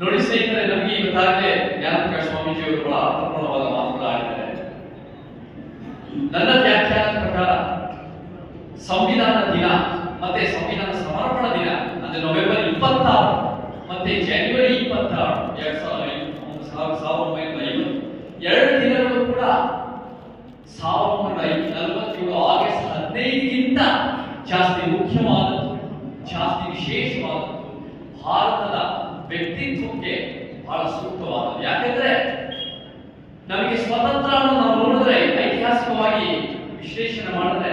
ನೋಡಿ ಸ್ನೇಹಿತರೆ, ನಮಗೆ ಇವತ್ತಾಗಲೇ ಜ್ಞಾನಪ್ರಕಾಶ ಸ್ವಾಮೀಜಿ ಅವರು ಬಹಳ ಅರ್ಥಪೂರ್ಣವಾದ ಮಾತುಗಳಾಗಿದ್ದಾರೆ ನನ್ನ ವ್ಯಾಖ್ಯಾನದ ಪ್ರಕಾರ, ಸಂವಿಧಾನ ದಿನ ಮತ್ತೆ ಸಂವಿಧಾನ ಸಮರ್ಪಣಾ ದಿನ ಅಂದ್ರೆ ನವೆಂಬರ್ ಇಪ್ಪತ್ತಾರು ಮತ್ತೆ ಜನವರಿ ಇಪ್ಪತ್ತಾರು ಎರಡ್ ಸಾವಿರದ ಸಾವಿರದ ಎರಡು ದಿನಗಳು ಕೂಡ ಸಾವಿರದ ಆಗಸ್ಟ್ ಹದಿನೈದಕ್ಕಿಂತ ಜಾಸ್ತಿ ಮುಖ್ಯವಾದದ್ದು, ಜಾಸ್ತಿ ವಿಶೇಷವಾದದ್ದು ಭಾರತದ ವ್ಯಕ್ತಿತ್ವಕ್ಕೆ ಬಹಳ ಸೂಕ್ತವಾದ ಯಾಕೆಂದ್ರೆ ನಮಗೆ ಸ್ವತಂತ್ರ ನಾವು ನೋಡಿದ್ರೆ, ಐತಿಹಾಸಿಕವಾಗಿ ವಿಶ್ಲೇಷಣೆ ಮಾಡಿದ್ರೆ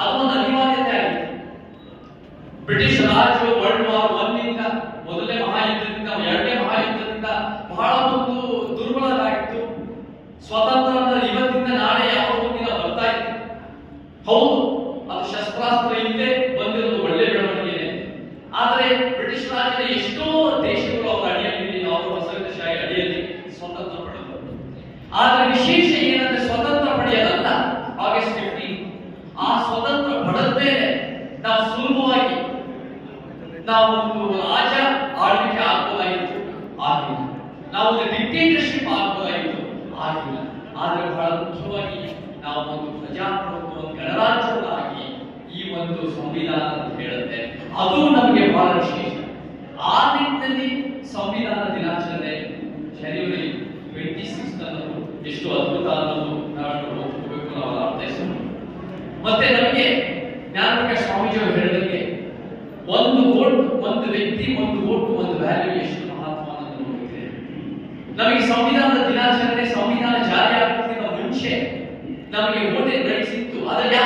ಅದು ಒಂದು ಅನಿವಾರ್ಯತೆ ಆಗಿತ್ತು. ಬ್ರಿಟಿಷ್ ರಾಜು ವರ್ಲ್ಡ್ ವಾರ್ ಒನ್ನಿಂದ ಮೊದಲನೇ ಮಹಾಯುದ್ಧದಿಂದ, ಎರಡನೇ ಮಹಾಯುದ್ಧದಿಂದ ಬಹಳ ಒಂದು ದುರ್ಬಲರಾಗಿತ್ತು. ಸ್ವತಂತ್ರ ಅಂದ್ರೆ ಇವತ್ತಿಂದ ನಾಳೆ ಯಾವ ದಿನ ಬರ್ತಾ ಇತ್ತು ಹೌದು, ಅದು ಶಸ್ತ್ರಾಸ್ತ್ರ ಇಲ್ಲದೆ ಬಂದಿರೋದು ಒಳ್ಳೆ ಬೆಳವಣಿಗೆ ಆದರೆ ಬ್ರಿಟಿಷ್ ರಾಜ್ಯದ ಎಷ್ಟೋ ದೇಶಗಳು ಅವರ ಅಡಿಯಲ್ಲಿ ಅವರು ವಸಾಹತುಶಾಹಿ ಅಡಿಯಲ್ಲಿ ಸ್ವತಂತ್ರ ಪಡೆದರು ಆದರೆ ವಿಶೇಷ ಏನಂದ್ರೆ ಸ್ವತಂತ್ರ ಪಡೆಯದಲ್ಲ ಆಗಸ್ಟ್ ಫಿಫ್ಟೀನ್ ಆ ಸ್ವತಂತ್ರ ಪಡೆದ ನಾವು ಸುಲಭವಾಗಿ ನಾವು ರಾಜ ಆಳ್ವಿಕೆ ಆಗ್ಬೋದಾಗಿತ್ತು ಆಗಿಲ್ಲ ನಾವು ಒಂದು ಡಿಕ್ಟೇಟರ್ಶಿಪ್ ಆಗ್ಬೋದಾಗಿತ್ತು ಆಗಿಲ್ಲ ಆದರೆ ಬಹಳ ಮುಖ್ಯವಾಗಿ ನಾವು ಒಂದು ಪ್ರಜಾಪ್ರಭುತ್ವ ಗಣರಾಜ್ಯವಾಗಿ ಈ ಒಂದು ಸಂವಿಧಾನ ಅಂತ ಹೇಳುತ್ತೆ. ಅದು ನಮಗೆ ಬಹಳ ವಿಶೇಷ. ಆ ನಿಟ್ಟಿನಲ್ಲಿ ಸಂವಿಧಾನ ದಿನಾಚರಣೆ ಜನವರಿ ಟ್ವೆಂಟಿ ಸಿಕ್ಸ್ ಅನ್ನೋದು ಎಷ್ಟು ಅದ್ಭುತ ಮತ್ತೆ ನಮಗೆ ಜ್ಞಾನಪ್ರಕಾಶ ಸ್ವಾಮೀಜಿ ಅವರು ಹೇಳಿದಂಗೆ ಒಂದು ವೋಟ್, ಒಂದು ವ್ಯಕ್ತಿ, ಒಂದು ವೋಟ್, ಒಂದು ವ್ಯಾಲ್ಯೂ ಎಷ್ಟು ಮಹತ್ವ ಅನ್ನೋದು ನೋಡಿದೆ ನಮಗೆ ಸಂವಿಧಾನದ ದಿನಾಚರಣೆ, ಸಂವಿಧಾನ ಜಾರಿ ಆಗ್ತಿದ್ದ ಮುಂಚೆ ನಮಗೆ ವೋಟೇಜ್ ರೈಟ್ಸ್ ಇತ್ತು ಅದ್ರಲ್ಲಿ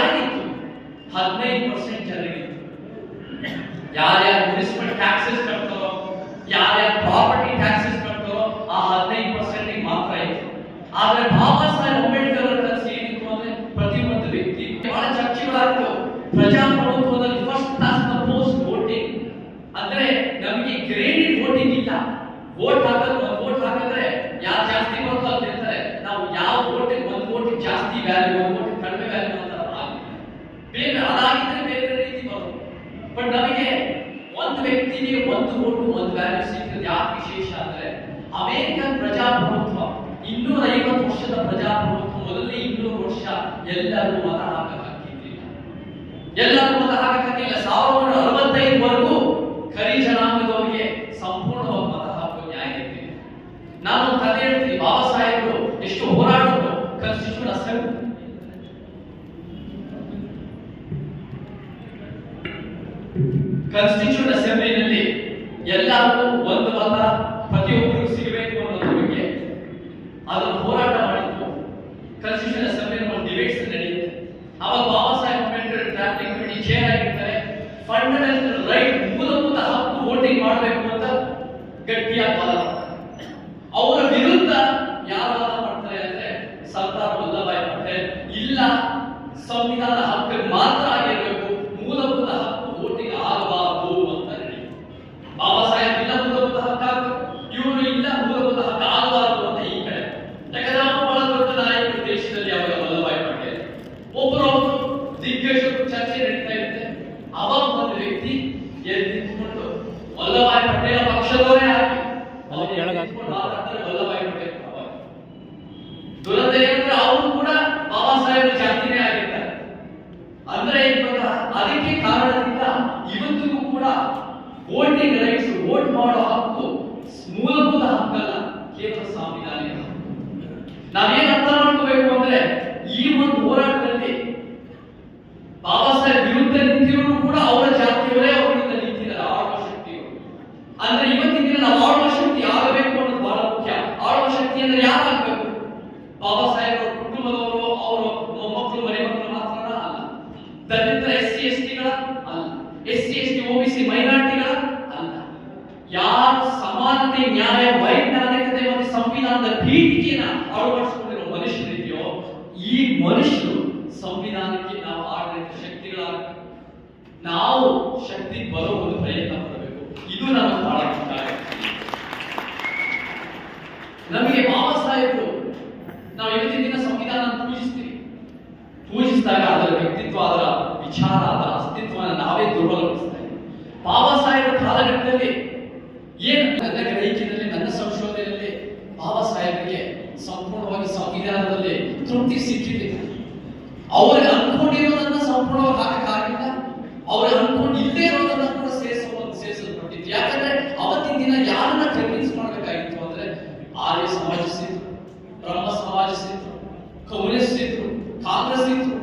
ಹದಿನೈದು ಪರ್ಸೆಂಟ್ ಜನರಿಗಿತ್ತು. ಯಾರ್ಯಾರು ಮುನಿಸಿಪಲ್ ಟ್ಯಾಕ್ಸಸ್ ಕಟ್ತಾರೋ, ಯಾರ್ಯಾರು ಪ್ರಾಪರ್ಟಿ ಟ್ಯಾಕ್ಸಸ್ ಕಟ್ತಾರೋ, ಆ ಹದಿನೈದು ಪರ್ಸೆಂಟ್ ಮಾತ್ರ ಇತ್ತು. ಆದರೆ ಬಾಬಾ ಸಾಹೇಬ್ ಅಂಬೇಡ್ಕರ್ ಅವರ ಕನಸು ಏನಿತ್ತು ಅಂದ್ರೆ ಪ್ರತಿಯೊಂದು ವ್ಯಕ್ತಿ ಬಹಳ ಚರ್ಚೆಗಳಾಗ್ತು ಪ್ರಜಾಪ್ರಭುತ್ವದಲ್ಲಿ first class the post voting ಅಂದ್ರೆ ನಮಗೆ ಗ್ರೇಡೆಡ್ ವೋಟಿಂಗ್ ಇಲ್ಲ ವೋಟ್ ಹಾಕೋದು ಒಂದು ವೋಟ್ ಹಾಕಿದ್ರೆ ಯಾರು ಜಾಸ್ತಿ ಬರುತ್ತೋ ಅಂತ ಹೇಳ್ತಾರೆ ನಾವು ಯಾವ ವೋಟ್ ಒಂದು ವೋಟ್ ಜಾಸ್ತಿ ವ್ಯಾಲ್ಯೂ ಹೋಗ್ಬಿಟ್ಟು ಕಡಿಮೆ ವ್ಯಾಲ್ಯೂ ಅಂತ ಬೇರೆ ಅದಾಗಿದ್ರೆ ಬೇರೆ ರೀತಿ ಬರೋದು. ಬಟ್ ನಮಗೆ ಒಂದು ವ್ಯಕ್ತಿಗೆ ಒಂದು ಓಟು ಒಂದು ವ್ಯಾಲ್ಯೂ ಸಿಗ್ತದೆ ಯಾಕೆ ವಿಶೇಷ ಅಂದ್ರೆ, ಅಮೆರಿಕನ್ ಪ್ರಜಾಪ್ರಭುತ್ವ, ಇನ್ನೂರ ಐವತ್ತು ವರ್ಷದ ಪ್ರಜಾಪ್ರಭುತ್ವ ಮೊದಲನೇ ಇನ್ನೂರು ವರ್ಷ ಎಲ್ಲರೂ ಮತ ಹಾಕಕ್ ಹಾಕಿದ್ದಿಲ್ಲ ಎಲ್ಲರೂ ಮತ ಹಾಕಕ್ ಹಾಕಿಲ್ಲ ಸಾವಿರದ ಅರವತ್ತೈದು ಅರವತ್ತೈದವರೆಗೂ ಕರಿ ಸಂಪೂರ್ಣವಾಗಿ ಮತ ಹಾಕುವ ನ್ಯಾಯ ಇರ್ತಿಲ್ಲ ನಾನು ಒಂದು ಕಥೆ ಹೇಳ್ತೀನಿ ಬಾಬಾ ಸಾಹೇಬರು ಎಷ್ಟು ಹೋರಾಡಿದ್ರು ಕಾನ್ಸ್ಟಿಟ್ಯೂಷನ್ ಅಸೆಂಬ್ಲಿ ಕಾನ್ಸ್ಟಿಟ್ಯೂಷನ್ ಅಸೆಂಬ್ಲಿನಲ್ಲಿ ಎಲ್ಲರೂ ಒಂದು ಮತ ಪ್ರತಿಯೊಬ್ಬರಿಗೂ ಸಿಗಬೇಕು ಅನ್ನೋದ್ರ ಬಗ್ಗೆ ಅದನ್ನು ಹೋರಾಟ ಮಾಡಿದ್ರು ಕಾನ್ಸ್ಟಿಟ್ಯೂಷನ್ ಅಸೆಂಬ್ಲಿ ಒಂದು ಡಿಬೇಟ್ಸ್ ನಡೆಯುತ್ತೆ. ಅವಾಗ Baba Saheb Ambedkar traffic committee chair ಆಗಿರ್ತಾರೆ. ಫಂಡಮೆಂಟಲ್ ರೈಟ್ ಮೂಲಭೂತ ಹಕ್ಕು ವೋಟಿಂಗ್ ಮಾಡಬೇಕು ಅಂತ ಗಟ್ಟಿಯಾಗಿ ವಾದ ಮಾಡ್ತಾರೆ. ಅವರ ವಿರುದ್ಧ ಯಾರು ವಾದ ಮಾಡ್ತಾರೆ ಅಂದ್ರೆ ಸರ್ದಾರ್ ವಲ್ಲಭಾಯ್ ಪಟೇಲ್ ಇಲ್ಲ ಸಂವಿಧಾನ ಹಕ್ಕು ಮಾತ್ರ ಆಗಿರಬೇಕು ಮೂಲಭೂತ ಹಕ್ಕು ವೋಟಿಂಗ್ ಆಗಬಾರದು ಅಂತ ಹೇಳಿ ಬಾಬಾ ಸಾಹೇಬ್ ಇಲ್ಲ ಮೂಲಭೂತ ಹಕ್ಕು ಆಗ್ಬೇಕು ಇವರು ಇಲ್ಲ ಮೂಲಭೂತ ಹಕ್ಕು ಆಗಬಾರದು ಅಂತ ಈ ಕಡೆ ಯಾಕಂದ್ರೆ ಅವರು ಬಹಳ ದೊಡ್ಡ ನಾಯಕರು ದೇಶದಲ್ಲಿ ಅವಾಗ ವಲ್ಲಭಾಯ್ ಪಟೇಲ್ ಒಬ್ಬರು ಒಬ್ರು ದಿಗ್ಗಜರು ಚರ್ಚೆ ನಡೀತಾ ಇರುತ್ತೆ ಅವಾಗ ಒಂದು ವ್ಯಕ್ತಿ ಎದ್ದು ನಿಂತ್ಕೊಂಡು ವಲ್ಲಭಾಯ್ ಪಟೇಲ್ ಪಕ್ಷದವರೇ ಆಗಿ ಅವ್ರು ಅಲ್ಲಿ ಕೆಳಗೆ ಎದ್ದು ನಿಂತ್ಕೊಂಡು ಮಾತಾಡ್ತಾರೆ ವಲ್ಲಭಾಯ್ ಪಟೇಲ್ ಅವಾಗ ಏನಂದ್ರೆ ಅವರು ಕೂಡ ಬಾಬಾ ಸಾಹೇಬ್ ಜಾತಿನೇ ಅಂದ್ರೆ ಇವಾಗ ಅದಕ್ಕೆ ಕಾರಣದಿಂದ ಇವತ್ತಿಗೂ ಕೂಡ ವೋಟಿಂಗ್ ರೈಟ್ಸ್ ವೋಟ್ ಮಾಡೋ ಹಕ್ಕು ಮೂಲಭೂತ. ನಾವೇನ್ ಅರ್ಥ ಮಾಡ್ಕೋಬೇಕು ಅಂದ್ರೆ ಈ ಒಂದು ಹೋರಾಟದಲ್ಲಿ ಬಾಬಾ ಸಾಹೇಬ್ ವಿರುದ್ಧ ಕೂಡ ಅವರ ಜಾತಿಯವರೇ ಅವರ ನಿಂತಿದ್ದಾರೆ ಆಳುವ ಶಕ್ತಿಗಳು ಅಂದ್ರೆ ಇವತ್ತಿನ ದಿನ ನಾವು ಆಳುವ ಶಕ್ತಿ ಆಗಬೇಕು ಅನ್ನೋದು ಬಹಳ ಮುಖ್ಯ ಆಳುವ ಶಕ್ತಿ ಅಂದ್ರೆ ಯಾರಾಗಬೇಕು ಬಾಬಾ ಸಾಹೇಬ್ ಅವರ ಕುಟುಂಬದವರು ಅವರ ಮೊಮ್ಮಕ್ಕಳು ಮನೆ ಮಕ್ಕಳು ಮಾತ್ರ ಅಲ್ಲ ದಲಿತ ಎಸ್ ಸಿ ಎಸ್ ಟಿಗಳ ಅಲ್ಲ S C S T OBC ಮೈನಾರಿಟಿಗಳ ಅಲ್ಲ ಯಾರು ಸಮಾನತೆ, ನ್ಯಾಯ, ವೈಜ್ಞಾನಿಕತೆ ಮತ್ತು ಸಂವಿಧಾನದ ಪೀಠಿಕೆನ ಅಳವಡಿಸಿಕೊಂಡಿರೋ ಮನುಷ್ಯರಿದೆಯೋ ಈ ಮನುಷ್ಯರು ಸಂವಿಧಾನಕ್ಕೆ ನಾವು ಆಡಳಿತ ಶಕ್ತಿಗಳಾಗ ನಾವು ಶಕ್ತಿ ಬರೋ ಒಂದು ಪ್ರಯತ್ನ ಪಡಬೇಕು. ಇದು ನನ್ನ ಬಹಳ. ನಮಗೆ ಬಾಬಾ ಸಾಹೇಬರು, ನಾವು ಇವತ್ತಿನ ದಿನ ಸಂವಿಧಾನ ಪೂಜಿಸ್ತೀವಿ. ಪೂಜಿಸಿದಾಗ ಅದರ ವ್ಯಕ್ತಿತ್ವ, ಅದರ ವಿಚಾರ, ಅದರ ಅಸ್ತಿತ್ವವನ್ನು ನಾವೇ ದುರ್ಬಲಗೊಳಿಸ್ತಾ ಇದ್ದೀವಿ. ಬಾಬಾ ಸಾಹೇಬರ ಕಾಲಘಟ್ಟದಲ್ಲಿ ಏನು ನನ್ನ ಗ್ರಹಿಕೆಯಲ್ಲಿ, ನನ್ನ ಸಂಶೋಧನೆಯಲ್ಲಿ ಬಾಬಾ ಸಾಹೇಬರಿಗೆ ಸಂಪೂರ್ಣವಾಗಿ ಸಂವಿಧಾನದಲ್ಲಿ ತೃಪ್ತಿ ಸಿಕ್ಕಿದೆ. ಅವ್ರಿಗೆ ಅನ್ಕೊಂಡಿರೋದನ್ನ ಸಂಪೂರ್ಣವಾಗಿ ಹಾಕಕ್ಕಾಗಿಲ್ಲ ಅವ್ರಿಗೆ ಅನ್ಕೊಂಡು ಇಲ್ಲದೆ ಇರೋದನ್ನ ಕೂಡ ಸೇರಿಸುವ ಸೇರಿಸಲ್ಪಟ್ಟಿತ್ತು. ಯಾಕಂದ್ರೆ ಅವತ್ತಿನ ದಿನ ಯಾರನ್ನ ಕನ್ವಿನ್ಸ್ ಮಾಡಬೇಕಾಗಿತ್ತು ಅಂದ್ರೆ ಆರ್ಯ ಸಮಾಜಿಸಿದ್ರು ಬ್ರಹ್ಮ ಸಮಾಜಿಸಿದ್ರು ಕಮ್ಯುನಿಸ್ಟ್ ಇದ್ರು ಕಾಂಗ್ರೆಸ್ ಇದ್ರು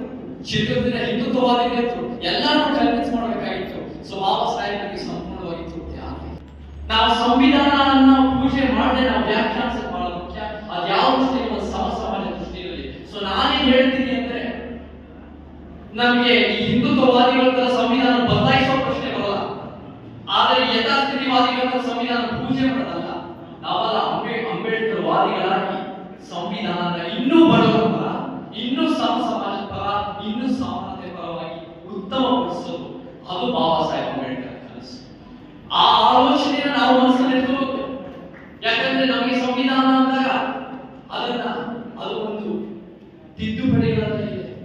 ಚಿತ್ರದಿನ ಹಿಂದುತ್ವವಾದಿಗಳಿದ್ರು ಎಲ್ಲಾನು ಕನ್ವಿನ್ಸ್ ಮಾಡ್ಬೇಕಾಗಿತ್ತು ಸೊ ಬಾಬಾ ಸಾಹೇಬರಿಗೆ ಸಂಪೂರ್ಣವಾಗಿ ತೃಪ್ತಿ ಆಗಲಿಲ್ಲ ನಾವು ಸಂವಿಧಾನವನ್ನ ಪೂಜೆ ಮಾಡದೆ ನಾವು ವ್ಯಾಖ್ಯಾನಿಸೋದು ಬಹಳ ಮುಖ್ಯ ಅದು ಯಾವ ದೃಷ್ಟಿಯಲ್ಲಿ ಒಂದು ಸಮ ಸಮಾಜ ದೃಷ್ಟಿಯಲ್ಲಿ ಸೊ ನಾನೇನ್ ಹೇಳ್ತೀನಿ ಅಂದ್ರೆ ನಮಗೆ ಈ ಹಿಂದುತ್ವವಾದಿಗಳ ಸಂವಿಧಾನ ಬದಲಾಯಿಸುವ ಪ್ರಶ್ನೆ ಬರಲ್ಲ. ಆದರೆ ಯಥಾಸ್ಥಿತಿವಾದಿಗಳ ಸಂವಿಧಾನ ಪೂಜೆ ಮಾಡೋದಲ್ಲ. ನಾವೆಲ್ಲ ಅಂಬೇ ಅಂಬೇಡ್ಕರ್ ವಾದಿಗಳಾಗಿ ಸಂವಿಧಾನ ಇನ್ನೂ ಬಡವರ ಪರ, ಇನ್ನೂ ಸಮ ಸಮಾಜ ಪರ, ಇನ್ನೂ ಸಮಾನತೆ ಪರವಾಗಿ ಉತ್ತಮಪಡಿಸೋದು ಅದು ಬಾಬಾ ಸಾಹೇಬ್ ಅಂಬೇಡ್ಕರ್ ಕನಸು. ಆ ಆಲೋಚನೆಯನ್ನು ನಾವು ಮನಸ್ಸಲ್ಲಿ